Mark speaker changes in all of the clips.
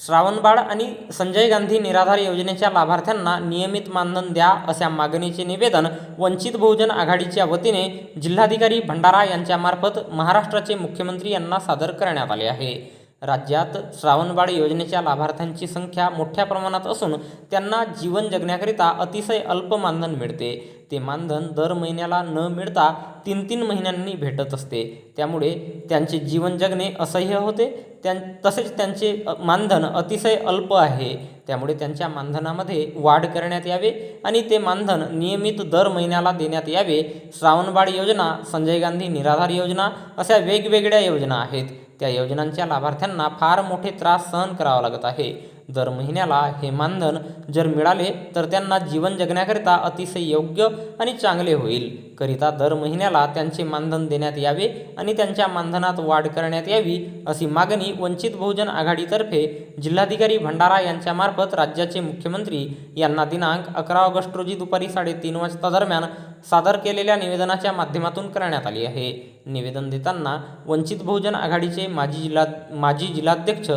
Speaker 1: श्रावणबाळ आणि संजय गांधी निराधार योजनेच्या लाभार्थ्यांना नियमित मानधन द्या अशा मागणीचे निवेदन वंचित बहुजन आघाडीच्या वतीने जिल्हाधिकारी भंडारा यांच्यामार्फत महाराष्ट्राचे मुख्यमंत्री यांना सादर करण्यात आले आहे. राज्यात श्रावणबाळ योजनेच्या लाभार्थ्यांची संख्या मोठ्या प्रमाणात असून त्यांना जीवन जगण्याकरिता अतिशय अल्प मानधन मिळते. ते मानधन दर महिन्याला न मिळता तीन तीन महिन्यांनी भेटत असते. त्यामुळे त्यांचे जीवन जगणे असह्य होते. त्यां तसेच त्यांचे मानधन अतिशय अल्प आहे. त्यामुळे त्यांच्या मानधनामध्ये वाढ करण्यात यावे आणि ते मानधन नियमित दर महिन्याला देण्यात यावे. श्रावणबाळ योजना संजय गांधी निराधार योजना अशा वेगवेगळ्या योजना आहेत. त्या योजनांच्या लाभार्थ्यांना फार मोठे त्रास सहन करावा लागत आहे. दर महिन्याला हे मानधन जर मिळाले तर त्यांना जीवन जगण्याकरिता अतिशय योग्य आणि चांगले होईल. करिता दर महिन्याला त्यांचे मानधन देण्यात यावे आणि त्यांच्या मानधनात वाढ करण्यात यावी अशी मागणी वंचित बहुजन आघाडीतर्फे जिल्हाधिकारी भंडारा यांच्यामार्फत राज्याचे मुख्यमंत्री यांना दिनांक अकरा ऑगस्ट रोजी दुपारी साडेतीन वाजता दरम्यान सादर केलेल्या निवेदनाच्या माध्यमातून करण्यात आली आहे. निवेदन देताना वंचित बहुजन आघाडीचे माजी जिल्हा माजी जिल्हाध्यक्ष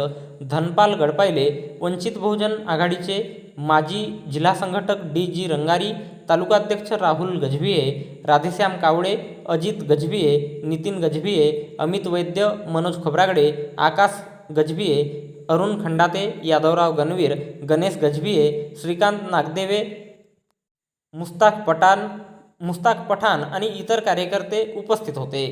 Speaker 1: धनपाल गडपायले वंचित बहुजन आघाडीचे माजी जिल्हा संघटक डी जी रंगारी तालुकाध्यक्ष राहुल गजभिये राधेश्याम कावळे अजित गजभिये नितीन गजभिये अमित वैद्य मनोज खोब्रागडे आकाश गजभिये अरुण खंडाते यादवराव गणवीर गणेश गजभिये श्रीकांत नागदेवे मुस्ताक पठाण मुस्ताक पठाण आणि इतर कार्यकर्ते उपस्थित होते.